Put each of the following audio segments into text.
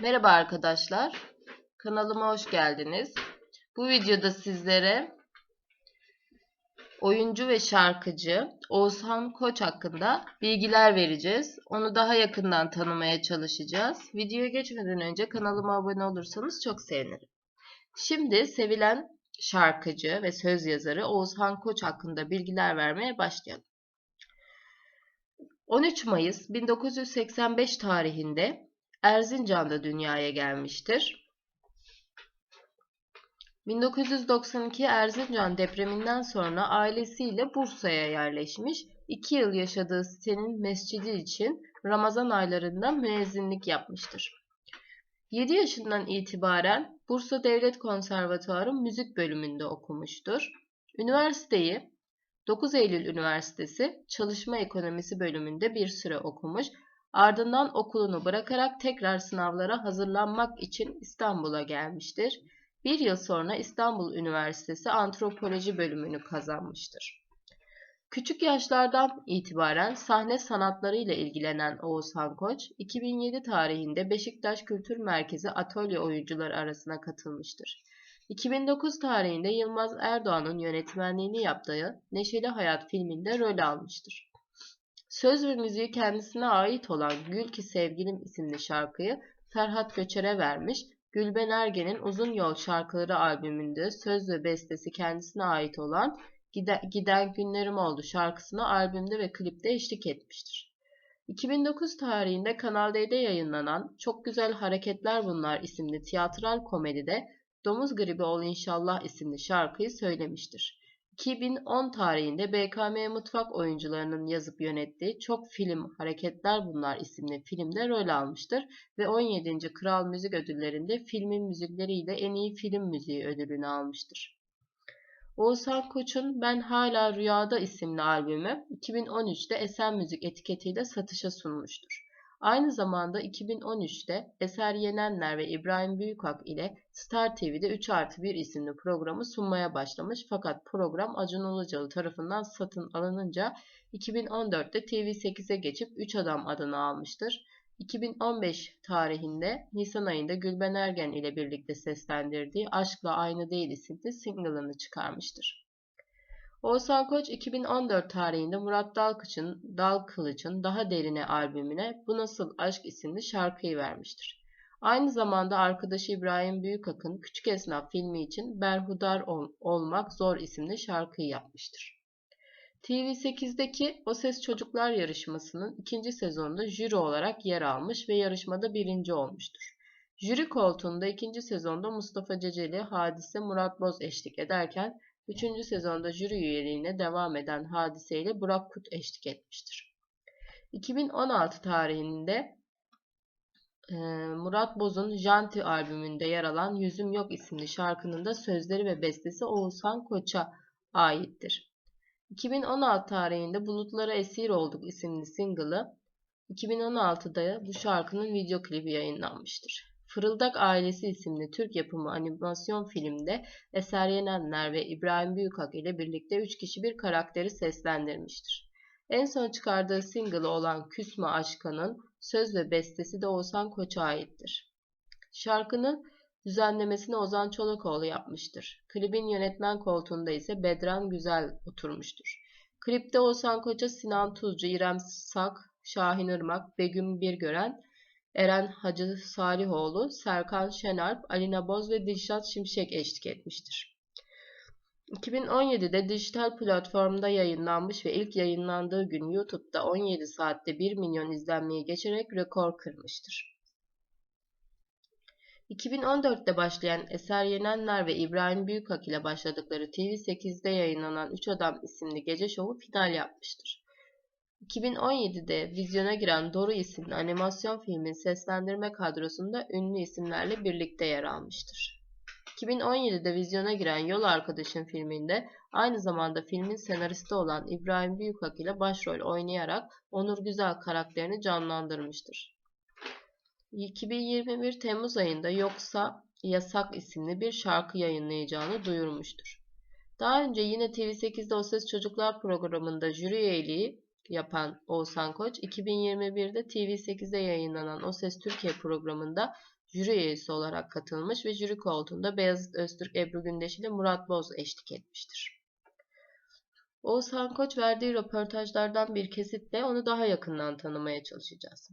Merhaba arkadaşlar. Kanalıma hoş geldiniz. Bu videoda sizlere oyuncu ve şarkıcı Oğuzhan Koç hakkında bilgiler vereceğiz. Onu daha yakından tanımaya çalışacağız. Videoya geçmeden önce kanalıma abone olursanız çok sevinirim. Şimdi sevilen şarkıcı ve söz yazarı Oğuzhan Koç hakkında bilgiler vermeye başlayalım. 13 Mayıs 1985 tarihinde Erzincan'da dünyaya gelmiştir. 1992 Erzincan depreminden sonra ailesiyle Bursa'ya yerleşmiş. 2 yıl yaşadığı sitenin mescidi için Ramazan aylarında müezzinlik yapmıştır. 7 yaşından itibaren Bursa Devlet Konservatuarı müzik bölümünde okumuştur. Üniversiteyi 9 Eylül Üniversitesi Çalışma Ekonomisi bölümünde bir süre okumuş. Ardından okulunu bırakarak tekrar sınavlara hazırlanmak için İstanbul'a gelmiştir. Bir yıl sonra İstanbul Üniversitesi Antropoloji bölümünü kazanmıştır. Küçük yaşlardan itibaren sahne sanatları ile ilgilenen Oğuzhan Koç, 2007 tarihinde Beşiktaş Kültür Merkezi atölye oyuncuları arasına katılmıştır. 2009 tarihinde Yılmaz Erdoğan'ın yönetmenliğini yaptığı Neşeli Hayat filminde rol almıştır. Söz ve müziği kendisine ait olan Gül ki Sevgilim isimli şarkıyı Ferhat Göçer'e vermiş, Gülben Ergen'in Uzun Yol Şarkıları albümünde söz ve bestesi kendisine ait olan Giden Günlerim Oldu şarkısına albümde ve klipte eşlik etmiştir. 2009 tarihinde Kanal D'de yayınlanan Çok Güzel Hareketler Bunlar isimli tiyatral komedide Domuz Gribi Ol İnşallah isimli şarkıyı söylemiştir. 2010 tarihinde BKM Mutfak oyuncularının yazıp yönettiği Çok Film Hareketler Bunlar isimli filmde rol almıştır ve 17. Kral Müzik Ödülleri'nde filmin müzikleriyle en iyi film müziği ödülünü almıştır. Oğuzhan Koç'un Ben Hala Rüyada isimli albümü 2013'te Esen Müzik etiketiyle satışa sunmuştur. Aynı zamanda 2013'te Eser Yenenler ve İbrahim Büyükak ile Star TV'de 3 artı 1 isimli programı sunmaya başlamış fakat program Acun Ilıcalı tarafından satın alınınca 2014'te TV8'e geçip 3 Adam adını almıştır. 2015 tarihinde Nisan ayında Gülben Ergen ile birlikte seslendirdiği Aşkla Aynı Değil isimli single'ını çıkarmıştır. Oğuzhan Koç 2014 tarihinde Murat Dalkılıç'ın Dal Kılıç'ın Daha Derine albümüne Bu Nasıl Aşk isimli şarkıyı vermiştir. Aynı zamanda arkadaşı İbrahim Büyükak'ın Küçük Esnaf filmi için Berhudar Ol Olmak Zor isimli şarkıyı yapmıştır. TV8'deki O Ses Çocuklar yarışmasının ikinci sezonunda jüri olarak yer almış ve yarışmada birinci olmuştur. Jüri koltuğunda ikinci sezonda Mustafa Ceceli, Hadise, Murat Boz eşlik ederken Üçüncü sezonda jüri üyeliğine devam eden hadiseyle Burak Kut eşlik etmiştir. 2016 tarihinde e, Murat Boz'un Janti albümünde yer alan Yüzüm Yok isimli şarkının da sözleri ve bestesi Oğuzhan Koç'a aittir. 2016 tarihinde Bulutlara Esir Olduk isimli single'ı 2016'da bu şarkının video klibi yayınlanmıştır. Fırıldak Ailesi isimli Türk yapımı animasyon filmde Eser Yenenler ve İbrahim Büyükak ile birlikte 3 kişi bir karakteri seslendirmiştir. En son çıkardığı single'ı olan Küsme Aşka'nın söz ve bestesi de Oğuzhan Koç'a aittir. Şarkının düzenlemesini Ozan Çolakoğlu yapmıştır. Klibin yönetmen koltuğunda ise Bedran Güzel oturmuştur. Klipte Oğuzhan Koç'a Sinan Tuzcu, İrem Sak, Şahin Irmak, Begüm Birgören, Eren Hacı Salihoğlu, Serkan Şenalp, Alina Boz ve Dilşat Şimşek eşlik etmiştir. 2017'de dijital platformda yayınlanmış ve ilk yayınlandığı gün YouTube'da 17 saatte 1 milyon izlenmeyi geçerek rekor kırmıştır. 2014'te başlayan Eser Yenenler ve İbrahim Büyükak ile başladıkları TV8'de yayınlanan Üç Adam isimli gece şovu final yapmıştır. 2017'de vizyona giren Doru isimli animasyon filmin seslendirme kadrosunda ünlü isimlerle birlikte yer almıştır. 2017'de vizyona giren Yol Arkadaşın filminde aynı zamanda filmin senaristi olan İbrahim Büyükak ile başrol oynayarak Onur Güzel karakterini canlandırmıştır. 2021 Temmuz ayında Yoksa Yasak isimli bir şarkı yayınlayacağını duyurmuştur. Daha önce yine TV8'de O Ses Çocuklar programında jüri üyeliği yapan Oğuzhan Koç, 2021'de TV8'de yayınlanan O Ses Türkiye programında jüri üyesi olarak katılmış ve jüri koltuğunda Beyazıt Öztürk, Ebru Gündeş ile Murat Boz eşlik etmiştir. Oğuzhan Koç verdiği röportajlardan bir kesitle onu daha yakından tanımaya çalışacağız.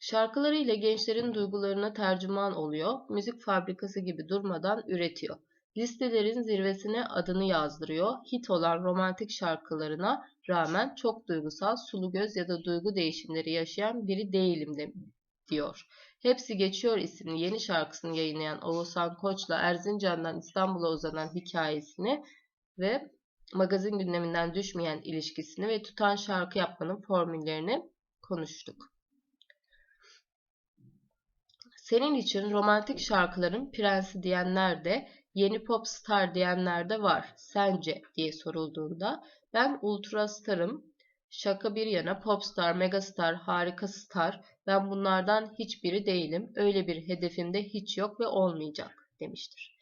Şarkılarıyla gençlerin duygularına tercüman oluyor, müzik fabrikası gibi durmadan üretiyor. Listelerin zirvesine adını yazdırıyor. Hit olan romantik şarkılarına rağmen çok duygusal, sulu göz ya da duygu değişimleri yaşayan biri değilim de, diyor. Hepsi Geçiyor isimli yeni şarkısını yayınlayan Oğuzhan Koç'la Erzincan'dan İstanbul'a uzanan hikayesini ve magazin gündeminden düşmeyen ilişkisini ve tutan şarkı yapmanın formüllerini konuştuk. Senin için romantik şarkıların prensi diyenler de, yeni pop star diyenler de var. Sence diye sorulduğunda ben ultra starım, şaka bir yana popstar, megastar, harika star, ben bunlardan hiçbiri değilim. Öyle bir hedefim de hiç yok ve olmayacak demiştir.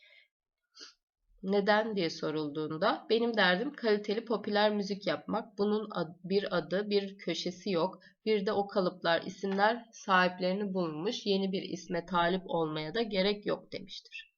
Neden diye sorulduğunda benim derdim kaliteli popüler müzik yapmak. Bunun bir adı, bir köşesi yok. Bir de o kalıplar, isimler sahiplerini bulmuş. Yeni bir isme talip olmaya da gerek yok demiştir.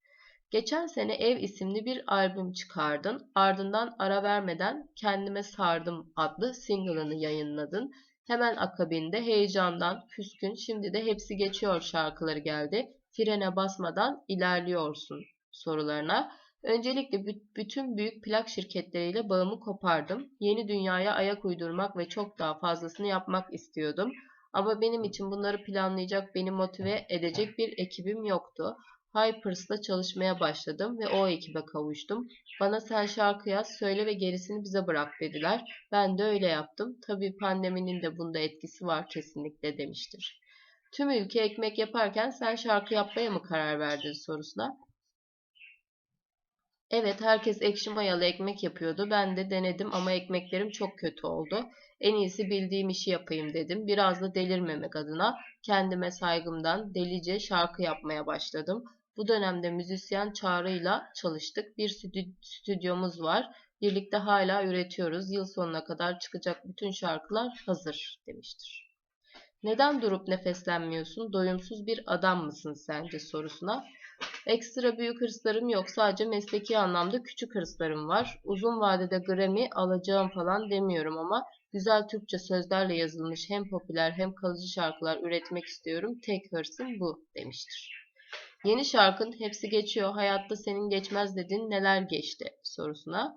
Geçen sene Ev isimli bir albüm çıkardın. Ardından ara vermeden Kendime Sardım adlı single'ını yayınladın. Hemen akabinde heyecandan, küskün, şimdi de hepsi geçiyor şarkıları geldi. Frene basmadan ilerliyorsun sorularına. Öncelikle bütün büyük plak şirketleriyle bağımı kopardım. Yeni dünyaya ayak uydurmak ve çok daha fazlasını yapmak istiyordum. Ama benim için bunları planlayacak, beni motive edecek bir ekibim yoktu. Hypers'la çalışmaya başladım ve o ekibe kavuştum. Bana sen şarkı yaz, söyle ve gerisini bize bırak dediler. Ben de öyle yaptım. Tabii pandeminin de bunda etkisi var kesinlikle demiştir. Tüm ülke ekmek yaparken sen şarkı yapmaya mı karar verdin sorusuna. Evet herkes ekşi mayalı ekmek yapıyordu. Ben de denedim ama ekmeklerim çok kötü oldu. En iyisi bildiğim işi yapayım dedim. Biraz da delirmemek adına kendime saygımdan delice şarkı yapmaya başladım. Bu dönemde müzisyen Çağrı'yla çalıştık. Bir stüdyomuz var. Birlikte hala üretiyoruz. Yıl sonuna kadar çıkacak bütün şarkılar hazır demiştir. Neden durup nefeslenmiyorsun? Doyumsuz bir adam mısın sence sorusuna. Ekstra büyük hırslarım yok. Sadece mesleki anlamda küçük hırslarım var. Uzun vadede Grammy alacağım falan demiyorum ama güzel Türkçe sözlerle yazılmış hem popüler hem kalıcı şarkılar üretmek istiyorum. Tek hırsım bu demiştir. Yeni şarkın hepsi geçiyor, hayatta senin geçmez dedin neler geçti sorusuna.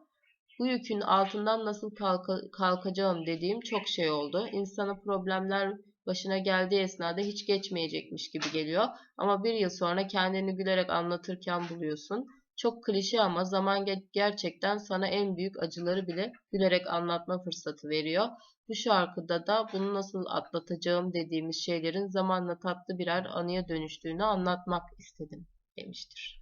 Bu yükün altından nasıl kalka, kalkacağım dediğim çok şey oldu. İnsana problemler başına geldiği esnada hiç geçmeyecekmiş gibi geliyor. Ama bir yıl sonra kendini gülerek anlatırken buluyorsun. Çok klişe ama zaman gerçekten sana en büyük acıları bile gülerek anlatma fırsatı veriyor. Bu şarkıda da bunu nasıl atlatacağım dediğimiz şeylerin zamanla tatlı birer anıya dönüştüğünü anlatmak istedim demiştir.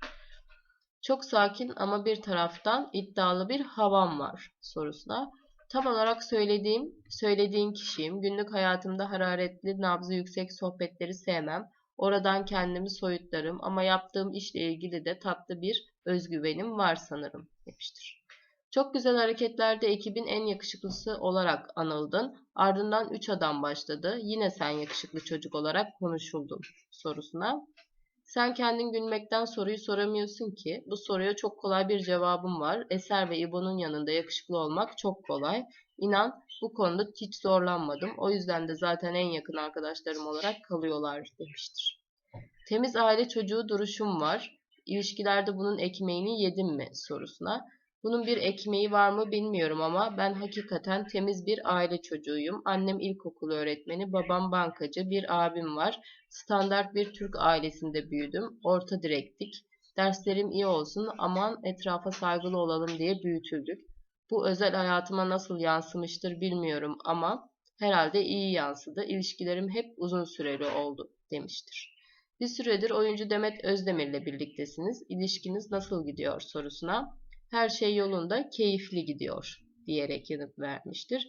Çok sakin ama bir taraftan iddialı bir havam var sorusuna. Tam olarak söylediğim, söylediğin kişiyim. Günlük hayatımda hararetli, nabzı yüksek sohbetleri sevmem. Oradan kendimi soyutlarım ama yaptığım işle ilgili de tatlı bir özgüvenim var sanırım demiştir. Çok güzel hareketlerde ekibin en yakışıklısı olarak anıldın. Ardından 3 adam başladı. Yine sen yakışıklı çocuk olarak konuşuldun sorusuna. Sen kendin gülmekten soruyu soramıyorsun ki. Bu soruya çok kolay bir cevabım var. Eser ve İbo'nun yanında yakışıklı olmak çok kolay. İnan bu konuda hiç zorlanmadım. O yüzden de zaten en yakın arkadaşlarım olarak kalıyorlar demiştir. Temiz aile çocuğu duruşum var. İlişkilerde bunun ekmeğini yedim mi sorusuna. Bunun bir ekmeği var mı bilmiyorum ama ben hakikaten temiz bir aile çocuğuyum. Annem ilkokul öğretmeni, babam bankacı, bir abim var. Standart bir Türk ailesinde büyüdüm. Orta direktik. Derslerim iyi olsun, aman etrafa saygılı olalım diye büyütüldük. Bu özel hayatıma nasıl yansımıştır bilmiyorum ama herhalde iyi yansıdı. İlişkilerim hep uzun süreli oldu demiştir. Bir süredir oyuncu Demet Özdemir'le birliktesiniz. İlişkiniz nasıl gidiyor sorusuna her şey yolunda, keyifli gidiyor diyerek yanıt vermiştir.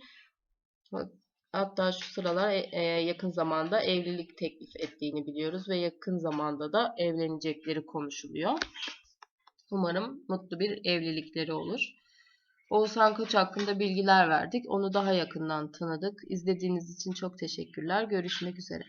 Hatta şu sıralar e, e, yakın zamanda evlilik teklif ettiğini biliyoruz ve yakın zamanda da evlenecekleri konuşuluyor. Umarım mutlu bir evlilikleri olur. Oğuzhan Koç hakkında bilgiler verdik. Onu daha yakından tanıdık. İzlediğiniz için çok teşekkürler. Görüşmek üzere.